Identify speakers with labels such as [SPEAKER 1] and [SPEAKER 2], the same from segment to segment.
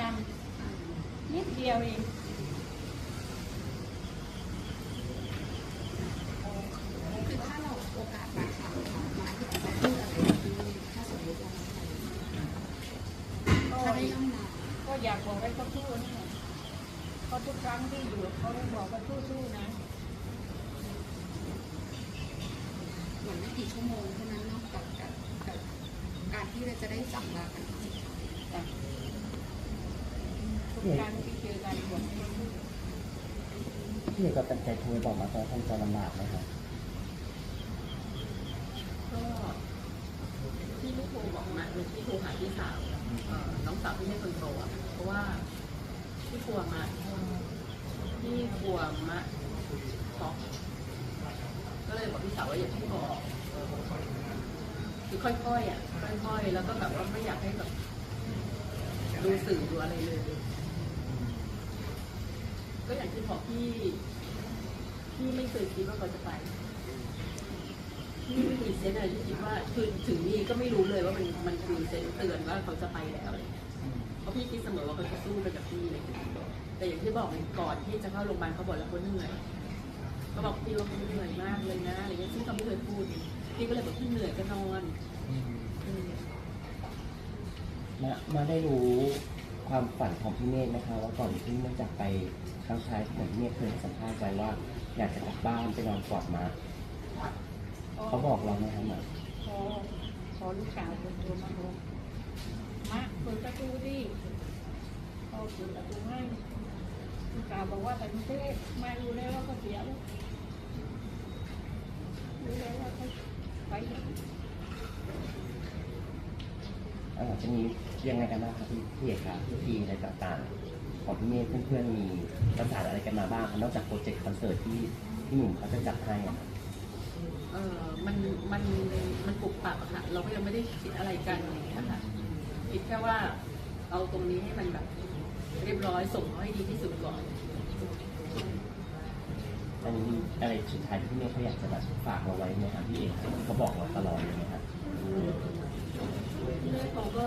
[SPEAKER 1] ยันนิ
[SPEAKER 2] ดเดีย
[SPEAKER 3] วเอง
[SPEAKER 2] คือถ้าเราโอกาสมาถามมาที่จะพูดอะไรดีถ้าสมมติเรา
[SPEAKER 3] ก็
[SPEAKER 2] ถ้าได้ย่อมนา
[SPEAKER 3] ก็อยากบอกให้เขาสู้นี่เพราทุกครั้งที่อยู่เขาบอกว่าสู้ๆนะ
[SPEAKER 2] เหมือนไม่กี่ชั่วโมงเท่านั้นนาะกับกับกับการที่เราจะได้จับลากัน ครั้งสุดท้าย
[SPEAKER 3] แต่ทุกครั้งที่เจอกันบอกให้เขาสู้
[SPEAKER 4] พี่เอกก็ตั้งใจโทรไปบอกมาตอนท่านจะลำบากไหมครับ
[SPEAKER 5] ก็ที่ลูกโทรบอกมาเป็นที่โทรหาพี่สาวเอ่อน้องสาวที่ไม่คนโตอะเพราะว่าที่กลัวมาที่กลัวมะช็อกก็เลยบอกพี่สาวว่าอย่าเพิ่งบอกคือค่อยๆอะค่อยๆแล้วก็แบบว่าไม่อยากให้แบบดูสื่อดูอะไรเลย ก็อย่างที่บอกพี่พี่ไม่เคยคิดว่าเขาจะไปที่ไม่มีเซนอะไรที่คิดว่าคือถึงนี่ก็ไม่รู้เลยว่ามันมันคือเซนเตือนว่าเขาจะไปแล้วอะไรเงี้ยเพราะพี่คิดเสมอว่าเขาจะสู้ไปกับพี่อะไรเงี้ยแต่อย่างที่บอกเลยก่อนที่จะเข้าโรงพยาบาลเขาบอกแล้วเขาเหนื่อยเขาบอกพี่ว่าเขาเหนื่อยมากเลยนะอะไรเงี้ยซึ่งเขาไม่เคยพูดพี่ก็เลยบอกพี่เหนื่อยก็นอนอืม
[SPEAKER 4] มามาได้รู้ ความฝันของพี่เมฆไหมคะว่าก่อนที่เมฆจากไปครั้งท้ายที่เหมือนพี่เมฆเคยให้สัมภาษณ์ไว้ว่า อยากจะกลับบ้านไปนอนกอดมาเขาบอกเราไหมครับหมา
[SPEAKER 3] พอพอลูกสาวคนโตมาบอกมาเปิดประตูดิพอเปิดประตูให้ลูกสาวบอกว่าไปกรุงเทพมารู้แล้วว่าเขาเสียแล้วรู้แล้วว่าเขาไป แล้ว
[SPEAKER 4] เอ่อจะมียังไงกันบ้างครับพี่พี่เอกครับพิธีอะไรต่างๆ ของพี่เมฆเพื่อนๆมีประสานอะไรกันมาบ้างครับนอกจากโปรเจกต์คอนเสิร์ตที่พี่หนุ่มเขาจะจัดให้อะครับ
[SPEAKER 5] เออมันมันมันปลุกปรับอะค่ะ เราก็ยังไม่ได้คิดอะไรกันอย่างเงี้ยค่ะคิดแค่ว่าเอาตรงนี้ให้มันแบบเรียบร้อยส่งเขาให้ดีที่สุดก่อน
[SPEAKER 4] อันนี้มีอะไรสุดท้ายที่พี่เมฆเขาอยากจะแบบฝากเราไว้ไหมครับพี่เอกครับเขาบอกเราตลอดเลยไหมครับ
[SPEAKER 5] แม่ เขาก็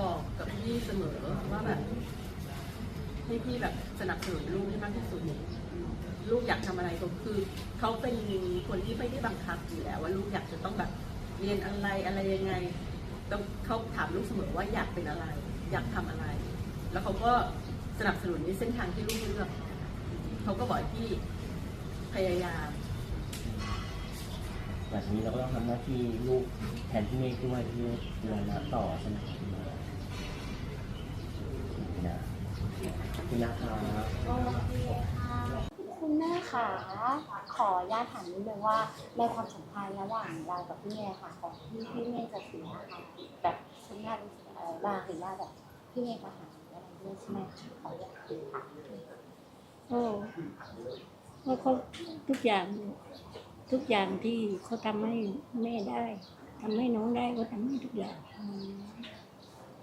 [SPEAKER 5] บอกกับพี่เสมอว่าแบบให้พี่แบบสนับสนุนลูกให้มากที่สุดลูกอยากทำอะไรก็คือเขาเป็นคนที่ไม่ได้บังคับอยู่แล้วว่าลูกอยากจะต้องแบบเรียนอะไรอะไรยังไงต้องเขาถามลูกเสมอว่าอยากเป็นอะไร อยากทำอะไร แล้วเขาก็สนับสนุนในเส้นทางที่ลูกเลือกเขาก็บอกพี่พยายาม
[SPEAKER 4] หลังจากนี้เราก็ต้องทำหน้าที่ลูกแทนพี่เมฆด้วยที่เรียนมาต่อใช่ไหมครับนะคุณนะครับ
[SPEAKER 6] คุณแม่คะขออนุญาตถามนิดนึงว่าในความสัมพันธ์ระหว่างเรากับพี่เมย์ค่ะของที่พี่เมย์จะเสียค่ะแบบคุณแม่รู้สึกอะไรบ้างหรือว่าแบบพี่เมย์มาหาอะไรด้วยใช่ไหมคะขออนุญาตค่ะ
[SPEAKER 3] โอ้เพราะเขาทุกอย่าง ทุกอย่างที่เขาทำให้แม่ได้ทำให้น้องได้ก็ทำให้ทุกอย่าง
[SPEAKER 6] อืม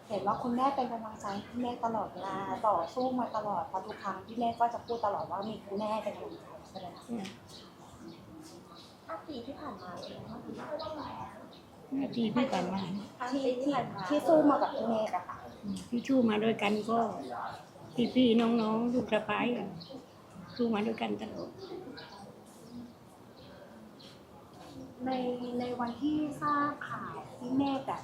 [SPEAKER 6] เห็นว่าคุณแม่เป็นกำลังใจให้พี่เมย์ตลอดเวลาต่อสู้มาตลอดเพราะทุกครั้งพี่เมย์ก็จะพูดตลอดว่ามีคุณแม่เป็นกำลังใจใช่ไหมคะ
[SPEAKER 3] เนี่ย
[SPEAKER 6] ห้าปีที่ผ่านมาเป็นยังไงบ้าง
[SPEAKER 3] หน้าที่ที่ผ่านมา
[SPEAKER 6] ที่ที่ที่สู้มากับพี่เมย์อะค่ะ
[SPEAKER 3] ที่ชู้มาด้วยกันก็พี่ๆน้องๆลูกสะพ้ายอะสู้มาด้วยกันตลอด
[SPEAKER 6] ในในวันที่ทราบข่าวพี่เมฆแบบ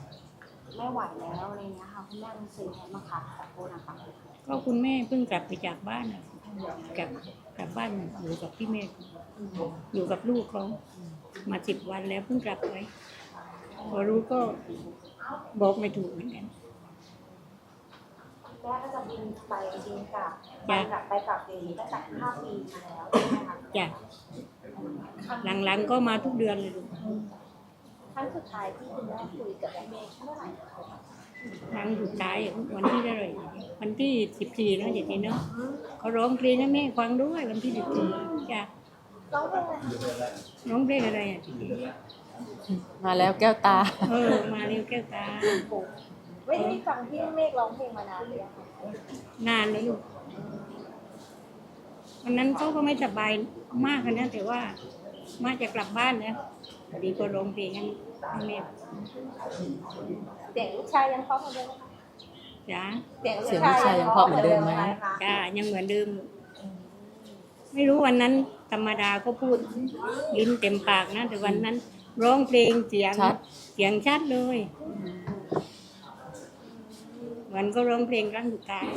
[SPEAKER 6] ไม่ไหวแล้วอะไรเงี้ยค่ะคุณแม่รู้สึกยังไงบ้างคะขอโทษนะคะ
[SPEAKER 3] ก็คุณแม่เพิ่งกลับไปจากบ้านอะกลับกลับบ้านอยู่กับพี่เมฆอยู่กับลูกเขามาสิบวันแล้วเพิ่งกลับไปพอรู้ก็บอกไม่ถูกเหมือนกัน
[SPEAKER 6] แม่ก็จะบินไปบินกลับไป
[SPEAKER 3] จ้ะ
[SPEAKER 6] กลับไปกลับอย่างนี้ตั้งแต่ห้าปีมาแล้วใช่ไหมคะ
[SPEAKER 3] จ้ะ
[SPEAKER 6] ค
[SPEAKER 3] หลังๆก็มาทุกเดือนเลยลูก
[SPEAKER 6] ครั้งสุดท้ายที่คุณแม่คุยกับพี่เมฆเมื่อไหร่คะ
[SPEAKER 3] ครั้งสุดท้ายวันที่เท่าไหร่วันที่สิบสี่เนาะเดี๋ยวนี้เนาะเขาร้องเพลงให้แม่ฟังด้วยวันที่สิบสี่จ้ะ
[SPEAKER 6] ร้องเพลงอะไรคะ
[SPEAKER 3] ร้องเพลงอะไรอะ
[SPEAKER 5] มาแล้วแก้วตา
[SPEAKER 3] เออ มาเร็วแก้วตา
[SPEAKER 6] ไม่ได้ฟังพี่เมฆร้องเพลงมานานเลยอะค่ะ
[SPEAKER 3] นานแล้วลูก วันนั้นเขาก็ไม่สบายมากนะแต่ว่ามาจะกลับบ้านแล้วพอดีก็ร้องเพลงให้แม่
[SPEAKER 6] เสียงลูกชายยังเพราะเหมือนเดิมไหมคะ
[SPEAKER 3] จ้า
[SPEAKER 6] เสียง
[SPEAKER 5] เสียงลูกชายยังเพราะเหมือนเดิมไหม
[SPEAKER 6] คะ
[SPEAKER 3] จ้ายังเหมือนเดิม ไม่รู้วันนั้นธรรมดาก็พูดลิ้นเต็มปากนะ แต่วันนั้น ร้องเพลงเสียง
[SPEAKER 5] ชัด
[SPEAKER 3] เสียงชัดเลย วันก็ร้องเพลงครั้งสุดท้าย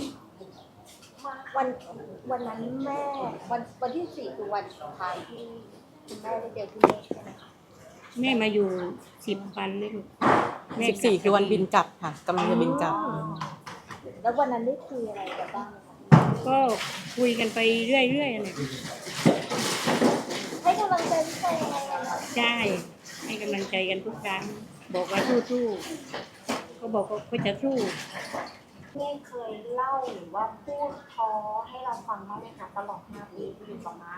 [SPEAKER 6] วันวันนั้นแม่วันวันที่สี่คือวันสุดท้ายที่คุณแม่ได้เจอพี่เมฆใช่ไหมคะ
[SPEAKER 3] แม่มาอยู่สิบวันเลยลูกแม่
[SPEAKER 5] สิบสี่คือวันบินกลับค่ะกำลังจะบินกลับ
[SPEAKER 6] แล้ววันนั้นได้คุยอะไรกันบ้างไหมคะ
[SPEAKER 3] ก็คุยกันไปเรื่อยๆเลย
[SPEAKER 6] ให้กำลังใจพี่ชายยังไงอะคะ
[SPEAKER 3] ใช่ให้กำลังใจกันทุกครั้งบอกว่าสู้ๆก็บอกว่าเขาจะสู้
[SPEAKER 6] พี่เมฆเคยเล่าหรือว่าพูดท้อให้เราฟังบ้างไหมคะตลอดห้าปีที่อยู่กับมา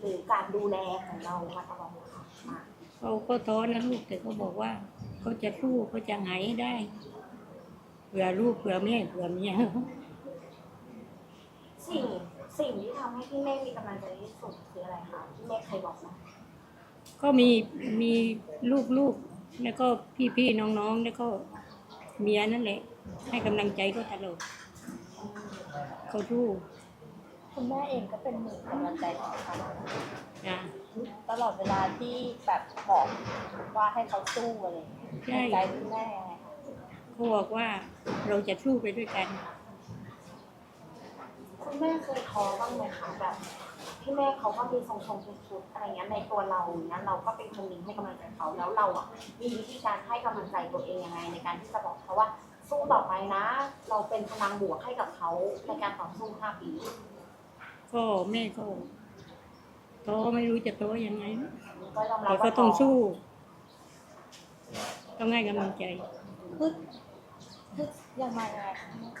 [SPEAKER 6] หรือการดูแลของเรามาตลอดค่ะมา
[SPEAKER 3] เขาก็ท้อนะลูกแต่เขาบอกว่าเขาจะสู้เขาจะหายให้ได้เผื่อลูกเผื่อแม่เผื่อเมีย
[SPEAKER 6] สิ่งสิ่งที่ทำให้พี่เมฆมีกำลังใจที่สุดคืออะไรคะพี่เมฆเคยบอกไหม
[SPEAKER 3] ก็มีมีลูกๆแล้วก็พี่ๆน้องๆแล้วก็เมียนั่นแหละ ให้กำลังใจเขาตลอดเขาสู้
[SPEAKER 6] คุณแม่เองก็เป็นหนึ่งกำลังใจของเขา
[SPEAKER 3] จ้ะ
[SPEAKER 6] ตลอดเวลาที่แบบบอกว่าให้เขาสู้อะไรอย่างเงี้ย
[SPEAKER 3] ใช่
[SPEAKER 6] ใจคุณแม่ยังไงคะ
[SPEAKER 3] เขาบอกว่าเราจะสู้ไปด้วยกัน
[SPEAKER 6] คุณแม่เคยท้อบ้างไหมคะแบบพี่แม่เขาก็มีทรงชงชุดๆอะไรเงี้ยในตัวเราเนี้ยเราก็เป็นคนหนึงให้กำลังใจเขาแล้วเราอะมีวิธีการให้กำลังใจตัวเองยังไงในการที่จะบอกเขาว่า สู้ต่อไปนะ เราเป็นพลังบวกให้กับเขาในการต่อสู้ห้าปี
[SPEAKER 3] ก็แม่ก็ท้อไม่รู้จะท้อยังไง
[SPEAKER 6] ก็ยอมรับ
[SPEAKER 3] แต่ก็
[SPEAKER 6] ว่า
[SPEAKER 3] ต้องสู้ ต้องให้กำลังใจ
[SPEAKER 6] ฮึดฮึดยังไงยังไงคะฮึด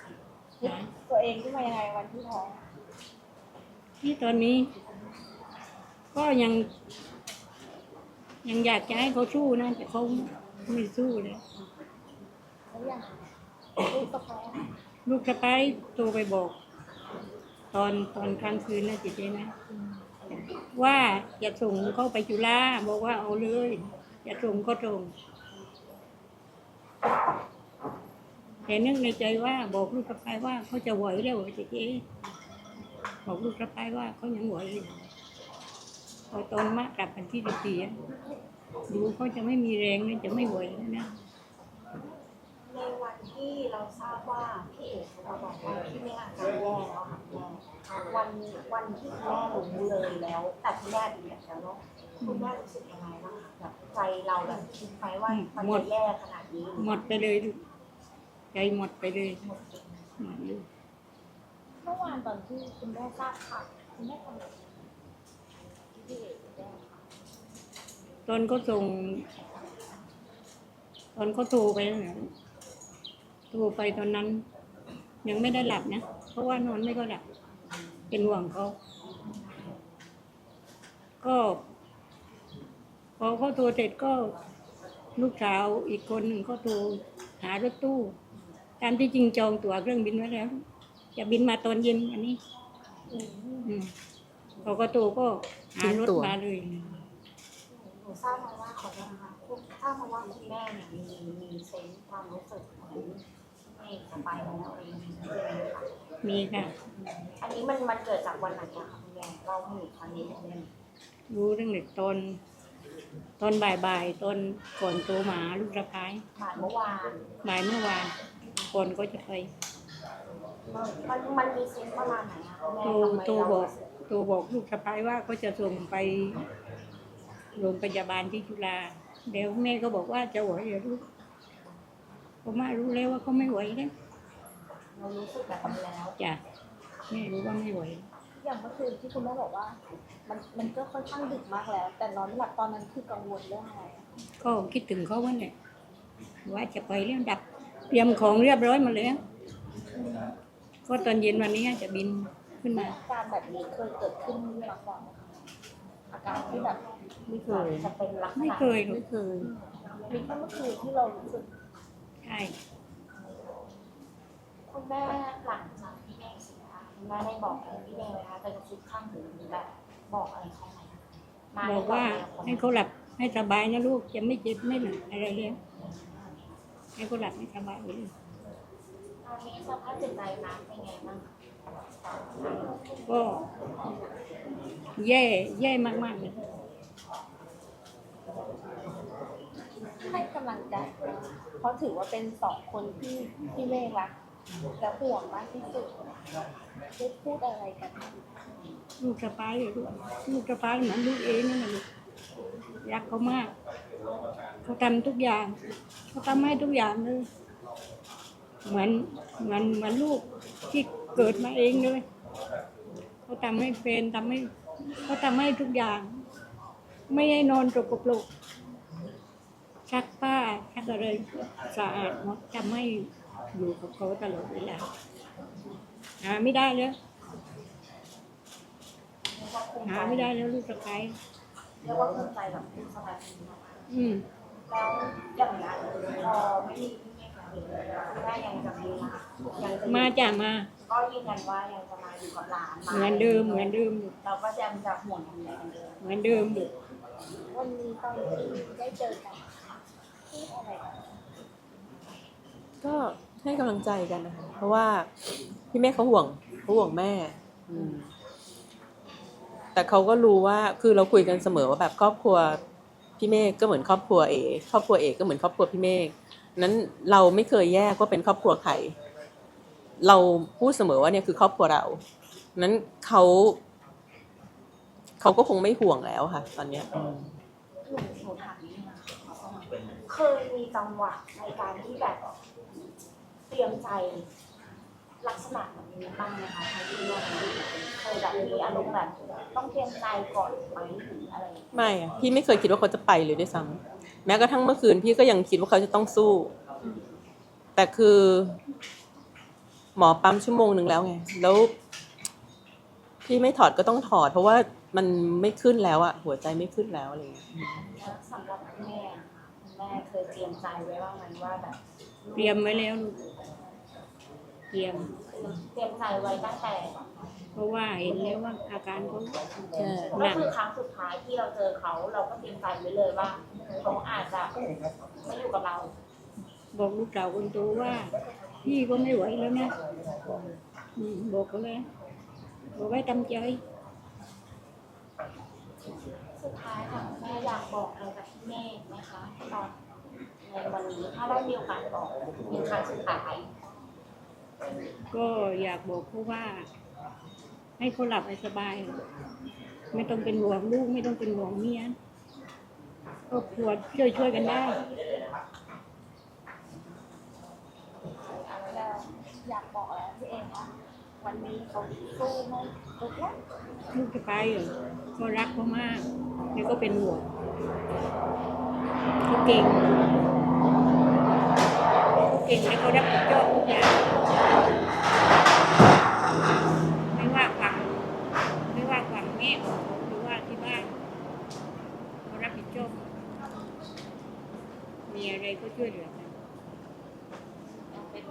[SPEAKER 3] นะ
[SPEAKER 6] ตัวเองขึ้นมายังไงวันที่ท้อ
[SPEAKER 3] ที่ตอนนี้ ก็ยัง ยังอยากจะให้เขาสู้นะแต่เขาไม่สู้เลย
[SPEAKER 6] แล้วยัง ลูกสะพ้าย
[SPEAKER 3] ลูกสะพ้ายโทรไปบอก ตอนตอนกลางคืนนะจิตเจนะว่าจะส่งเขาไปจุฬาบอกว่าเอาเลยจะส่งก็ส่งแต่นึกในใจว่าบอกลูกสะพ้ายว่าเขาจะไหวแล้วจิตเจบอกลูกสะพ้ายว่าเขายังไหวพอตอนมากลับวันที่สิบสี่ดูเขาจะไม่มีแรงเลยจะไม่ไหวแล้วนะ
[SPEAKER 6] ในวันที่เราทราบว่าพี่เอกเราบอกว่าพี่ไม่อาการแย่แล้วค่ะแม่วันวันที่แม่รู้เลยแล้ว แต่คุณแม่ดีแล้วเนาะคุณแม่รู้สึกยังไงบ้างคะแบบใจเราแบบคิดไหมว่ามันจะแย่ขนาดนี้
[SPEAKER 3] หมดไปเลยลูกใจหมดไปเลยหมดเลย
[SPEAKER 6] เมื่อวานตอนที่คุณแม่ทราบข่าวคุณแม่ทำอะไรพี่เอกแย่ค่ะ
[SPEAKER 3] ตอนก็ส่งตอนก็โทรไปนั่นแหละ โทรไปตอนนั้น ยังไม่ได้หลับนะ เพราะว่านอนไม่ก็หลับ เป็นห่วงเขา ก็พอเขาโทรเสร็จก็ลูกสาวอีกคนหนึ่งก็โทรหารถตู้ ตามที่จริงจองตั๋วเครื่องบินไว้แล้ว จะบินมาตอนเย็นอันนี้อืมพอก็โทรก็หารถ
[SPEAKER 5] ทิ้งตั๋ว
[SPEAKER 3] มาเลย
[SPEAKER 6] หนูทราบมาว่าขอโทษนะคะทราบมาว่าคุณแม่เนี่ยมีมีเซนส์ความรู้สึกเหมือน เอกจะไปแล้วอะไรอย่างเงี้ยใช่ไหมคะ
[SPEAKER 3] มีค่ะ
[SPEAKER 6] อันนี้มันมันเกิดจากวันไหนอะคะคุณแม่เล่าให้หนูฟังนิดนึง
[SPEAKER 3] รู้ตั้งแต่ตอนตอนบ่ายๆตอนก่อนโทรมาหาลูกสะพ้าย
[SPEAKER 6] ผ่านเมื่อวาน
[SPEAKER 3] บ่ายเมื่อวานก่อนก็จะไป
[SPEAKER 6] มันมันมีเซนส์ประมาณไหนอะคุณแม่
[SPEAKER 3] โทร
[SPEAKER 6] ทำไม
[SPEAKER 3] โทร
[SPEAKER 6] เรา
[SPEAKER 3] บอกโทรบอกลูกสะพ้ายว่าก็จะส่งไปโรงพยาบาลที่จุฬาเดี๋ยวแม่ก็บอกว่าจะไหวเหรอลูก ผมมารู้แล้วว่าเขาไม่ไหวแล้ว
[SPEAKER 6] เรารู้สึกแบบนี้แล้ว
[SPEAKER 3] จ้ะแม่รู้ว่าไม่ไหว
[SPEAKER 6] อย่างเมื่อคืนที่คุณแม่บอกว่า มันมันก็ค่อนข้างดึกมากแล้ว แต่นอนไม่หลับตอนนั้นคือกังวลเรื่องอะไรอะ
[SPEAKER 3] ก็คิดถึงเขาวันเนี่ยว่าจะไปเรื่องดับ เตรียมของเรียบร้อยหมาแล้วก็ตอนเย็นวันนี้จะบินขึ้นมา
[SPEAKER 6] อาการแบบนี้เคยเกิดขึ้นมาก่อนไหมคะอาการที่แบบ
[SPEAKER 1] ไม่เคย
[SPEAKER 6] จะเป็นลักษณะ
[SPEAKER 3] ไม่เคยหรอก
[SPEAKER 1] ไม่เคย
[SPEAKER 6] มีแค่เมื่อคืนที่เรารู้สึก
[SPEAKER 3] ใช่
[SPEAKER 6] คุณแม่หลังจากพี่แม่เสียคุณแม่ได้บอกอะไรพี่แม่ไหมคะจะกระซิบข้างหูหรือแบบบอกอะไรเขาไหมม
[SPEAKER 3] บอกว่า
[SPEAKER 6] ให้
[SPEAKER 3] ให้เขาหลับให้สบายนะลูกจะไม่เจ็บไม่หนักอะไรเลยให้เขาหลับให้สบายเลย
[SPEAKER 6] ตอนนี้สภาพจิตใจน้ำเป็นไงบ้างคะ
[SPEAKER 3] ก็แย่แย่มากๆเลย
[SPEAKER 6] ให้กำลังใจ เพราะถือว่าเป็นสองคนที่พี่เมฆรักและห่วงมากที่สุดได้พูดอะไรกัน
[SPEAKER 3] ลูกสะพ้ายลูกลูกสะพ้ายเหมือนลูกเองนั่นแหละลูกรักเขามาก เขาทำทุกอย่าง เขาทำให้ทุกอย่างเลย เหมือนเหมือนเหมือนลูกที่เกิดมาเองเลย เขาทำให้เฟนทำให้เขาทำให้ทุกอย่าง ไม่ให้นอนตกกระปลุก ชักอะไรสะอาดหมดทำให้อยู่กับเขาตลอดเวลาหาไม่ได้แล้วหาไม่ได้แล้วลูกสะพ้าย
[SPEAKER 6] เรียกว่าภูมิใจแบบเป็นสบายดีมาก
[SPEAKER 3] อืม
[SPEAKER 6] แล้วอย่างนั้นพอไม่มีพี่เมฆแล้วคุณแม่ยังจะมียังจะอยู่
[SPEAKER 3] มาจ้ะมา
[SPEAKER 6] ก็ยืนยันว่ายังจะมาอยู่กับหลานมา
[SPEAKER 3] เหมือนเดิมเหมือนเดิมอยู่
[SPEAKER 6] เราก็ยังจะห่วงดูแลกันเดิม
[SPEAKER 3] เหมือนเดิมอยู่
[SPEAKER 6] วันนี้ตอนที่ได้เจอกันพูดอะไร ก็
[SPEAKER 5] ให้กำลังใจกันนะคะ เพราะว่าพี่แม่เขาห่วงเขาห่วงแม่ อืม แต่เขาก็รู้ว่าคือเราคุยกันเสมอว่าแบบครอบครัวพี่เมฆก็เหมือนครอบครัวเอครอบครัวเอก็เหมือนครอบครัวพี่เมฆนั้นเราไม่เคยแยกว่าเป็นครอบครัวใครเราพูดเสมอว่าเนี่ยคือครอบครัวเรา นั้นเขาเขาก็คงไม่ห่วงแล้วค่ะ ตอนเนี้ย
[SPEAKER 6] หนูหนูถาม เคยมีจังหวะในการที่แบบเตรียมใจลักษณะแบบนี้บ้างไหมคะทั้งที่ว่าเคยแบบมีอารมณ์แบบต้องเตรียมใจก่อนไหมหรืออะไร
[SPEAKER 5] ไม่อะพี่ไม่เคยคิดว่าเขาจะไปเลยด้วยซ้ำแม้กระทั่งเมื่อคืนพี่ก็ยังคิดว่าเขาจะต้องสู้ แต่คือ หมอปั๊มชั่วโมงหนึ่งแล้วไง แล้วพี่ไม่ถอดก็ต้องถอด เพราะว่ามันไม่ขึ้นแล้วอะหัวใจไม่ขึ้นแล้วอะไรอย่างเงี้ย
[SPEAKER 6] แล้วสำหรับคุณแม่ แม่เคยเตรียมใจไว้บ้างไหมว่าแบบ
[SPEAKER 3] เตรียมไว้แล้วลูกเตรียม
[SPEAKER 6] เตรียมใจไว้ตั้งแต่
[SPEAKER 3] เพราะว่าเห็นแล้วว่าอาการเขาห
[SPEAKER 6] ก็
[SPEAKER 3] นัก
[SPEAKER 6] คือครั้งสุดท้ายที่เราเจอเขาเราก็เตรียมใจไว้เลยว่าเขาอาจจะไม่อยู่กับเรา
[SPEAKER 3] บอกลูกสาวคนโตว่า พี่ก็ไม่ไหวแล้วนะอืมบอกเขาเลยบอกไว้ทำใจ
[SPEAKER 6] สุดท้ายค่ะแม่อยากบอกอะไรกับพี่เมฆไหมคะตอนในวันนี้ถ้าได้มีโอกาสบอกเป็นครั้งสุดท้าย
[SPEAKER 3] ก็อยากบอกเขาว่า ให้เขาหลับให้สบาย ไม่ต้องเป็นห่วงลูกไม่ต้องเป็นห่วงเมียครอบครัวช่วยช่วยๆกันได้
[SPEAKER 6] แล้วอยากบอกอะไรพี่เองว่าวันนี้เขาสู้ไม่ลุกแล้ว
[SPEAKER 3] ลูกสะพ้ายเหรอก็รักเขามาก แล้วก็เป็นห่วงเขาเก่งเขาเก่งแล้วเขารับผิดชอบทุกอย่างไม่ว่าฝั่งไม่ว่าฝั่งแม่หรือว่าที่บ้านเขารับผิดชอบมีอะไรก็ช่วยเหลือกัน
[SPEAKER 6] ยังเป็น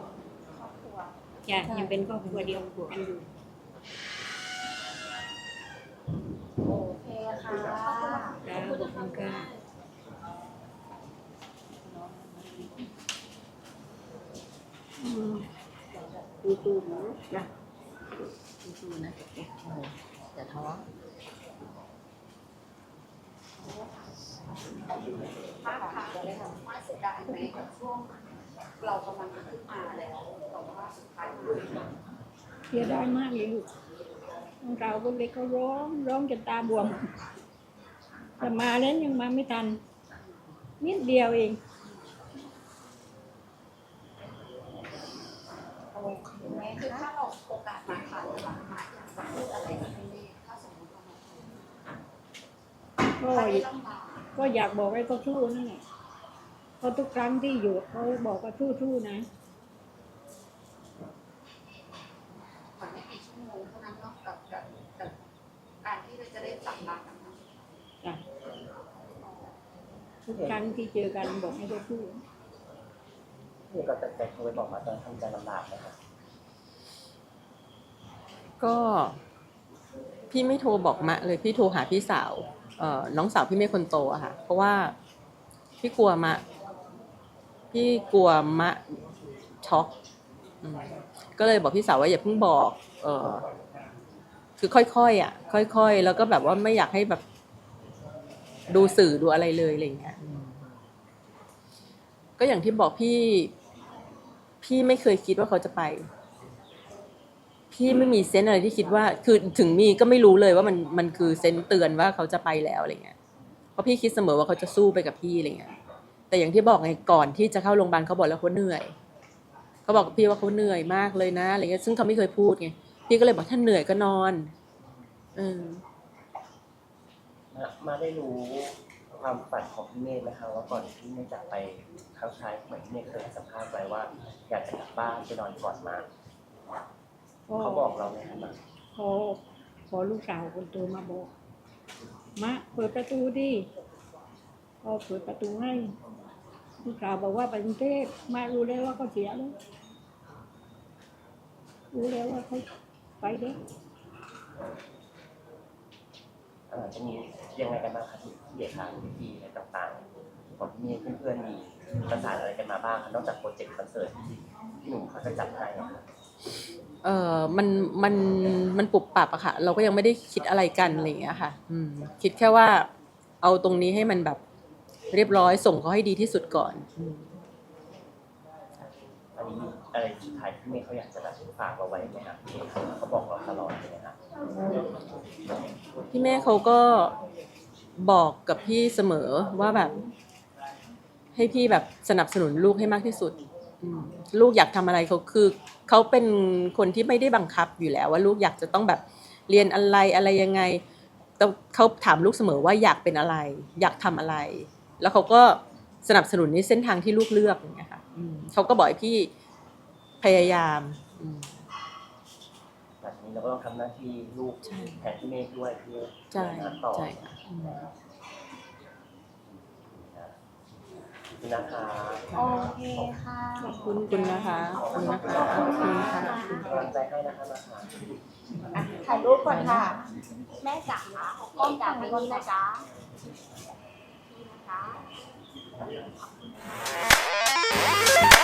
[SPEAKER 6] ครอบครัว
[SPEAKER 3] จ้ะยังเป็นครอบครัวเดียวกันอยู่
[SPEAKER 6] โอเคค่ะ
[SPEAKER 3] จ้าขอบคุณค่ะ อืม ดูตูหมูจ้ะดูตูนะอย่าท้อ
[SPEAKER 2] ป้าค่ะว่าเสียดายไหมกับช่วงเรากำลังจะขึ้นมาแล้วแต่ว่าสุดท้ายมัน
[SPEAKER 3] เสียดายมากเลยลูกเราก็เล็กก็ร้องร้องจนตาบวมแต่มาแล้วยังมาไม่ทัน นิดเดียวเอง
[SPEAKER 2] กก็อ
[SPEAKER 3] ยากบอกให้เขาสู้นั่นแหละเพราะทุกครั้งที่อยู่เขาบอกว่าสู้ๆนะ
[SPEAKER 2] เหมือนไม่กี่ชั่วโมงเท่านั้นเนาะกับกับกับการที่เราจะได้จับลากันนะ
[SPEAKER 3] จ้ะทุกครั้งที่เจอกันบอกให้เขาสู้
[SPEAKER 4] พี่ก็ตัดใจโทรไปบอกมาตอนทำใจลำบากนะครับ
[SPEAKER 5] ก็ พี่ไม่โทรบอกมะเลยพี่โทรหาพี่สาวเอ่อน้องสาวพี่เมฆคนโตอะค่ะ เพราะว่าพี่กลัวมะ พี่กลัวมะช็อกอืมก็เลยบอกพี่สาวว่าอย่าเพิ่งบอก เออคือค่อยๆอะ ค่อย ๆ แล้วก็แบบว่าไม่อยากให้แบบ ดูสื่อดูอะไรเลยอะไรอย่างเงี้ยอืมก็อย่างที่บอกพี่ พี่ไม่เคยคิดว่าเขาจะไป พี่ไม่มีเซนส์อะไรที่คิดว่า คือถึงมีก็ไม่รู้เลยว่ามันมันคือเซนส์เตือนว่าเขาจะไปแล้วอะไรเงี้ยเพราะพี่คิดเสมอว่าเขาจะสู้ไปกับพี่อะไรเงี้ยแต่อย่างที่บอกไงก่อนที่จะเข้าโรงพยาบาลเขาบอกแล้วเขาเหนื่อยเขาบอกกับพี่ว่าเขาเหนื่อยมากเลยนะอะไรเงี้ยซึ่งเขาไม่เคยพูดไงพี่ก็เลยบอกถ้านเหนื่อยก็นอนเออ
[SPEAKER 4] มามาได้รู้ความฝันของพี่เมฆนะคะว่าก่อนที่พี่เมฆจากไปครั้งท้ายเหมือนพี่เมฆเคยให้สัมภาษณ์ไว้ว่า อยากจะกลับบ้านไปนอนกอดมา
[SPEAKER 3] ก็
[SPEAKER 4] เขาบอกเราไหมครับ
[SPEAKER 3] พอพอลูกสาวคนโตมาบอกมาเปิดประตูดิพอเปิดประตูให้ลูกสาวบอกว่าไปกรุงเทพมารู้แล้วว่าเขาเสียแล้วรู้แล้วว่าเขาไปแล้ว
[SPEAKER 4] เอ่อจะมียังไงกันบ้างคะที่ที่เอกทางพิธีอะไรต่างๆของพี่เมฆเพื่อนๆมีประสานอะไรกันมาบ้างคะนอกจากโปรเจกต์คอนเสิร์ตที่พี่หนุ่มเขาจะจัดให้อะค่ะ
[SPEAKER 5] เออมันมันมันปรับปรับอะค่ะ เราก็ยังไม่ได้คิดอะไรกันอะไรอย่างเงี้ยค่ะ อืม คิดแค่ว่า เอาตรงนี้ให้มันแบบเรียบร้อยส่งเขาให้ดีที่สุดก่อนอืม
[SPEAKER 4] อันนี้อะไรสุดท้ายที่พี่เมฆเขาอยากจะแบบฝากเราไว้ไหมครับพี่เมฆเขาบอกเราตลอดเลยนะครับ
[SPEAKER 5] พี่แม่เขาก็บอกกับพี่เสมอว่าแบบ ให้พี่แบบสนับสนุนลูกให้มากที่สุดอืม ลูกอยากทำอะไรเขาคือเขาเป็นคนที่ไม่ได้บังคับอยู่แล้ว ว่าลูกอยากจะต้องแบบเรียนอะไรอะไรยังไงแต่เขาถามลูกเสมอว่าอยากเป็นอะไร อยากทำอะไร แล้วเขาก็สนับสนุนในเส้นทางที่ลูกเลือกอย่างเงี้ยค่ะอืมเขาก็บอกให้พี่พยายามอืม
[SPEAKER 4] แบบนี้เราก็ต้องทำหน้าที่ลูก
[SPEAKER 5] ใช่
[SPEAKER 4] แทนพี่เมฆด้วยเพื่อ
[SPEAKER 5] ใช่
[SPEAKER 4] งานต่อ
[SPEAKER 5] ใช่ค่ะอืม
[SPEAKER 4] นี่นะคะ
[SPEAKER 6] โอเคค่ะ
[SPEAKER 5] ขอบคุณนะคะขอบคุณนะคะขอบคุณค่ะ
[SPEAKER 4] กำลังใจให้นะคะนะคะ
[SPEAKER 6] อะถ่ายรูปก่อนค่ะ แม่จ๋าเอากล้องจ๋าไปก่อนนะจ๊ะนี่นะคะ